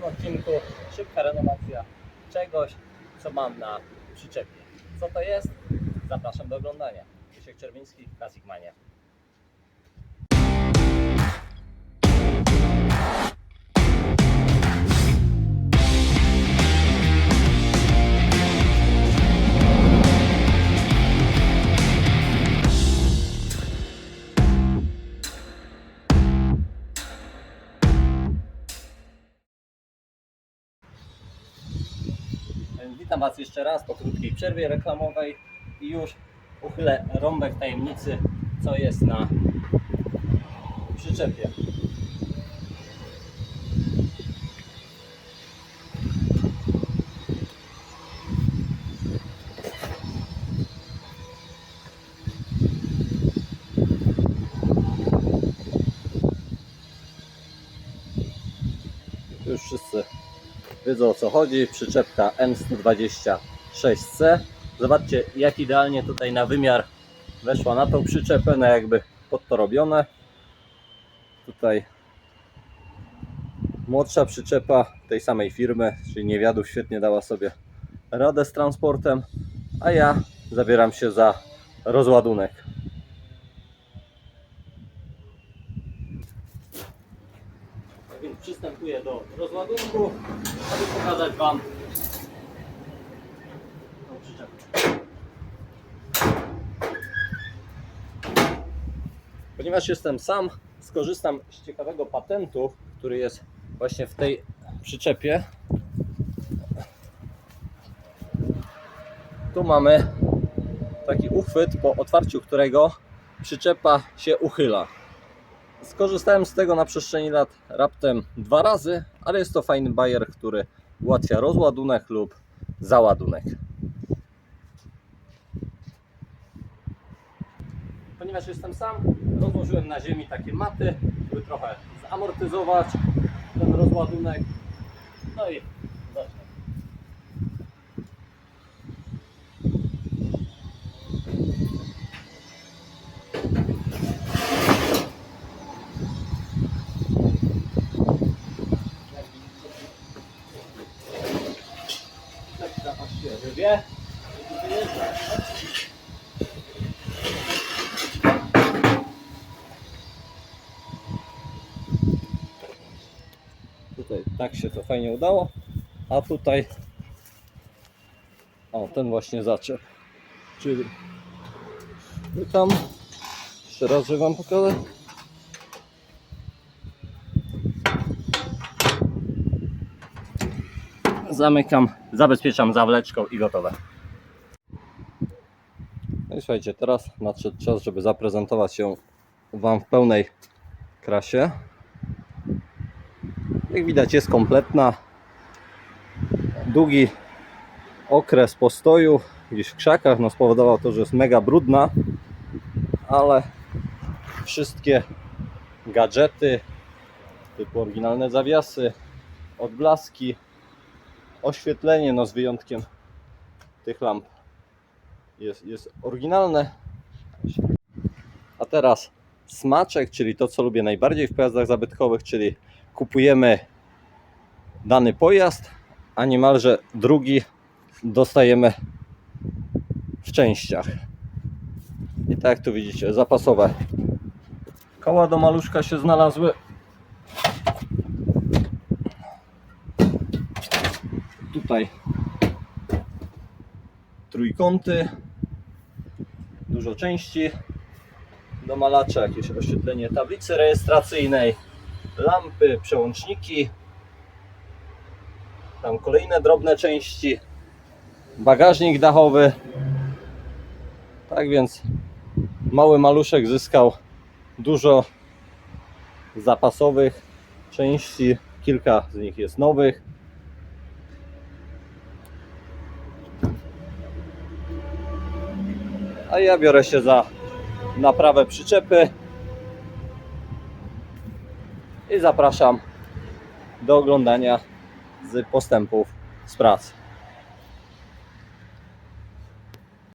dzisiejszym odcinku szybka renowacja czegoś, co mam na przyczepie. Co to jest? Zapraszam do oglądania. Krzysiek Czerwiński, Classic Mania. Witam Was jeszcze raz po krótkiej przerwie reklamowej i już uchylę rąbek tajemnicy, co jest na przyczepie. Już wszyscy wiedzą o co chodzi. Przyczepka N126C. Zobaczcie jak idealnie tutaj na wymiar weszła na tą przyczepę, na jakby pod to robione. Tutaj młodsza przyczepa tej samej firmy, czyli Niewiadów świetnie dała sobie radę z transportem, a ja zabieram się za rozładunek. Tak Więc przystępuję do rozładunku, aby pokazać Wam tą przyczepę. Ponieważ jestem sam, skorzystam z ciekawego patentu, który jest właśnie w tej przyczepie. Tu mamy taki uchwyt, po otwarciu którego przyczepa się uchyla. Skorzystałem z tego na przestrzeni lat raptem dwa razy, ale jest to fajny bajer, który ułatwia rozładunek lub załadunek. Ponieważ jestem sam, rozłożyłem na ziemi takie maty, żeby trochę zamortyzować ten rozładunek. No i zacznę. Tak zapas się rwie. i wyjeżdża. Tutaj tak się to fajnie udało, a tutaj o ten właśnie zaczep. Czyli tam jeszcze raz, że Wam pokażę. Zamykam, zabezpieczam zawleczką i gotowe. No i słuchajcie, teraz nadszedł czas, żeby zaprezentować się Wam w pełnej krasie. Jak widać jest kompletna. Długi okres postoju gdzieś w krzakach no spowodował to, że jest mega brudna, ale wszystkie gadżety typu oryginalne zawiasy, odblaski, oświetlenie no z wyjątkiem tych lamp jest, jest oryginalne. A teraz smaczek, czyli to co lubię najbardziej w pojazdach zabytkowych, czyli kupujemy dany pojazd, a niemalże drugi dostajemy w częściach. I tak jak tu widzicie, zapasowe koła do maluszka się znalazły. Tutaj trójkąty, dużo części do malacza, jakieś oświetlenie tablicy rejestracyjnej, lampy, przełączniki, tam kolejne drobne części, bagażnik dachowy. Tak więc mały maluszek zyskał dużo zapasowych części, kilka z nich jest nowych. A ja biorę się za naprawę przyczepy i zapraszam do oglądania z postępów z pracy.